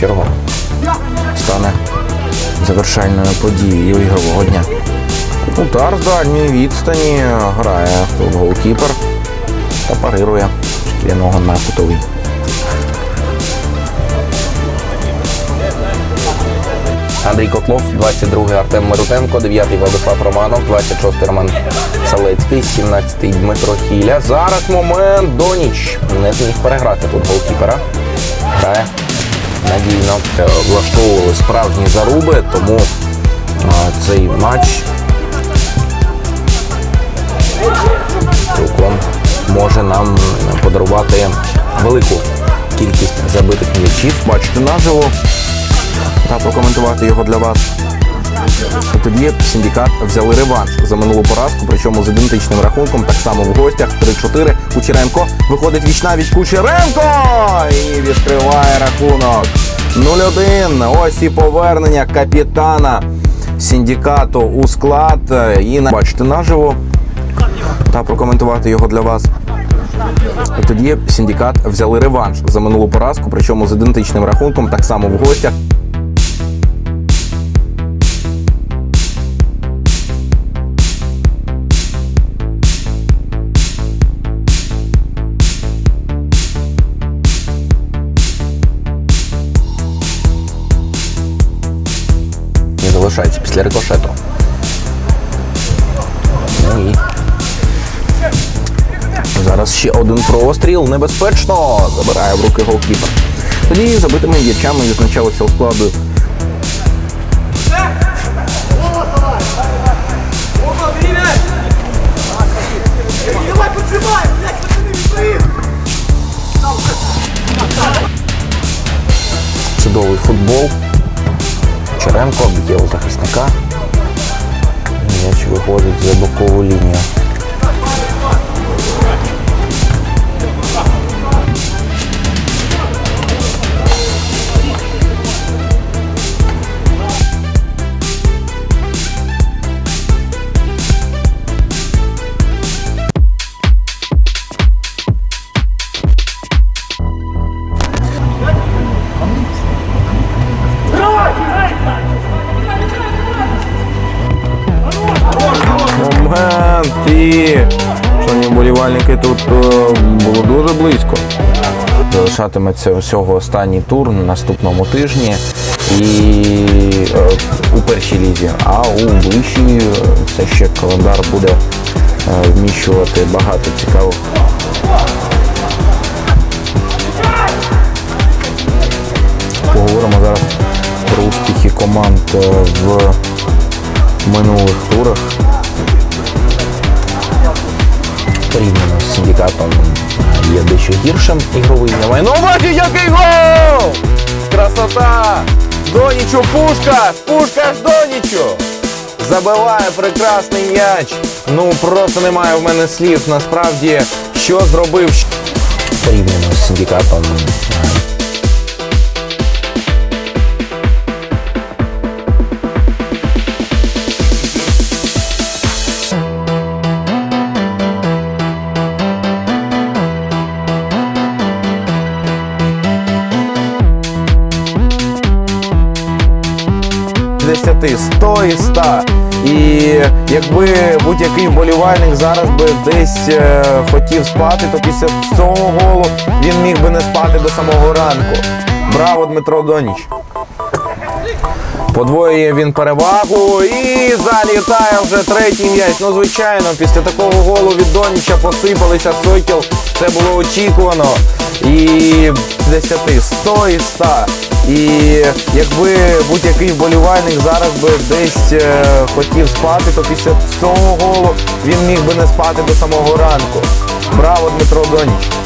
чергу стане завершальною подією ігрового дня. Удар з дальньої відстані грає тут голкіпер та парирує шкіряного на кутовий. Андрій Котлов, 22-й Артем Мирутенко, 9-й Владислав Романов, 26-й Роман Салецький, 17-й Дмитро Хіля. Зараз момент Доніч. Не зміг переграти тут голкіпера. Грає надійно. Влаштовували справжні заруби, тому цей матч цілком може нам подарувати велику кількість забитих м'ячів. Бачите наживо та прокоментувати його для вас. І тоді синдикат взяли реванш за минулу поразку, причому з ідентичним рахунком, так само в гостях 3-4. Кучеренко виходить віч навіть Кучеренко і відкриває рахунок. 0-1. Ось і повернення капітана синдикату у склад. І бачите наживо та прокоментувати його для вас. І тоді синдикат взяли реванш за минулу поразку, причому з ідентичним рахунком, так само в гостях. Залишається після рикошету. Ну і Зараз ще один простріл. Небезпечно. Забирає в руки голкіпер. Тоді забитими м'ячами відзначалися складу. Чудовий футбол. Черенко обділ захисника. М'яч виходить за бокову лінію. Залишатиметься всього останній тур на наступному тижні і е, у першій лізі, а у вищій е, все ще календар буде е, вміщувати багато цікавих. Поговоримо зараз про успіхи команд в минулих турах. порівняно з синдикатом є дещо гіршим ігровий немає. Ну бачите, який гол! Красота! Донічу пушка! Пушка ж Донічу! Забиває прекрасний м'яч. Ну просто немає в мене слів. Насправді, що зробив порівняно з синдикатом. 10, 100 і 100. І якби будь-який вболівальник зараз би десь е, хотів спати, то після цього голу він міг би не спати до самого ранку. Браво, Дмитро Доніч! Подвоює він перевагу і залітає вже третій м'яч. Ну, звичайно, після такого голу від Доніча посипалися сокіл. Це було очікувано. І з 10, 100 і 100. І якби будь-який вболівальник зараз би десь е, хотів спати, то після цього голу він міг би не спати до самого ранку. Браво, Дмитро Доніч!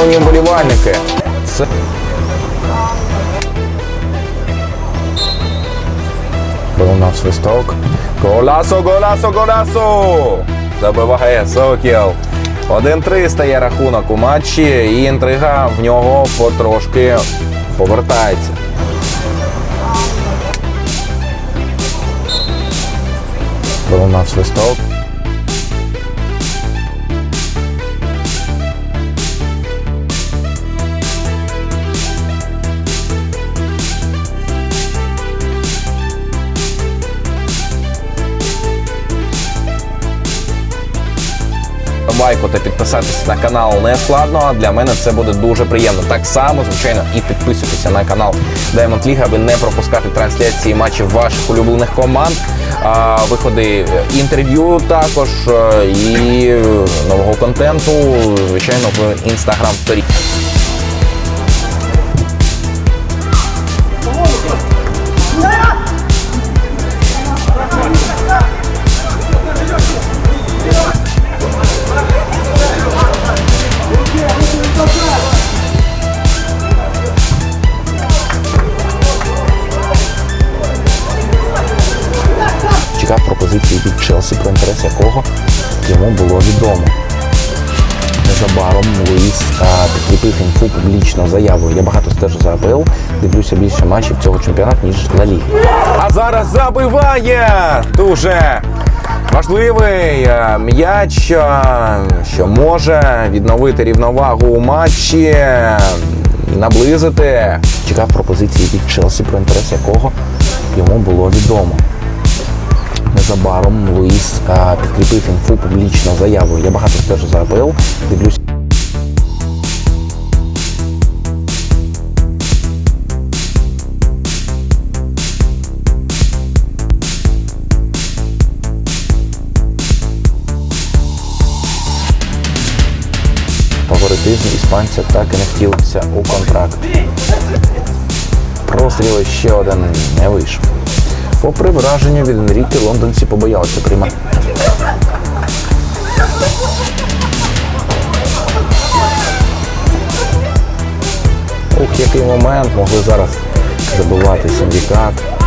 Шановні вболівальники, це. Пролунав свисток. Голасо, голасо, голасо! забиває Сокіл. 1-3 стає рахунок у матчі, і інтрига в нього потрошки повертається. Пролунав свисток. Лайку та підписатися на канал не складно. а Для мене це буде дуже приємно. Так само, звичайно, і підписуйтеся на канал Diamond League, аби не пропускати трансляції матчів ваших улюблених команд. Виходи інтерв'ю також е, і нового контенту, звичайно, в інстаграм сторі. Пропозиції від Челсі, про інтерес якого йому було відомо. Незабаром Луїс підкріпив інфу публічно заявою. Я багато стежу за АПЛ, дивлюся більше матчів цього чемпіонату, ніж Ла Ліги. А зараз забиває дуже важливий е, м'яч, е, що може відновити рівновагу у матчі наблизити. Чекав пропозиції від Челсі, про інтерес якого йому було відомо. Незабаром Луїс підкріпив інфу публічно заявою. Я багато стежу за АПЛ, дивлюся. Фаворитизм іспанця так і не втілився у контракт. Простріл ще один не вийшов. Попри враження від Енріки, лондонці побоялися приймати. Ух, який момент могли зараз забивати синдикат.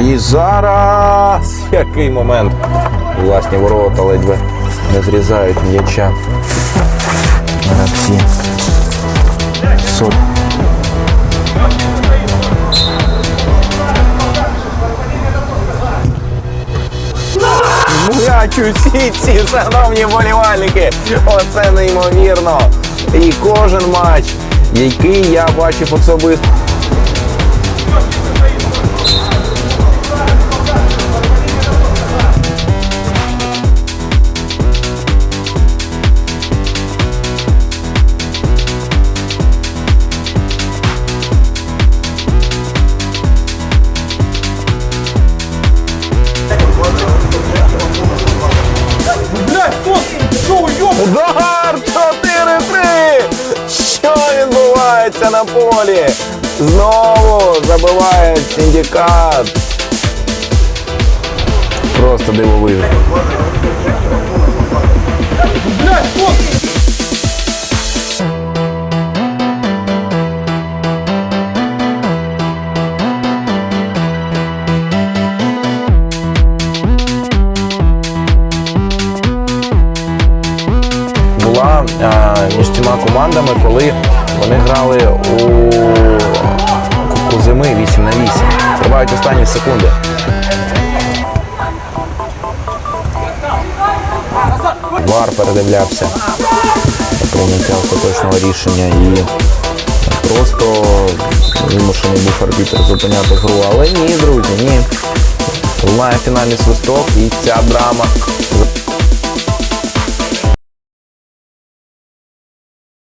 І зараз який момент. Власні ворота ледве не зрізають м'яча. Гравці. Сот. М'яч у сітці, шановні болівальники. Оце неймовірно. І кожен матч, який я бачив особисто. На полі? Знову забиває синдикат. Просто дивовижно. Була е, між цими командами, коли вони грали у Кубку зими 8 на 8. Тривають останні секунди. Вар передивлявся прийняття остаточного рішення і просто вимушений був арбітр зупиняти гру. Але ні, друзі, ні. Лунає фінальний свисток і ця драма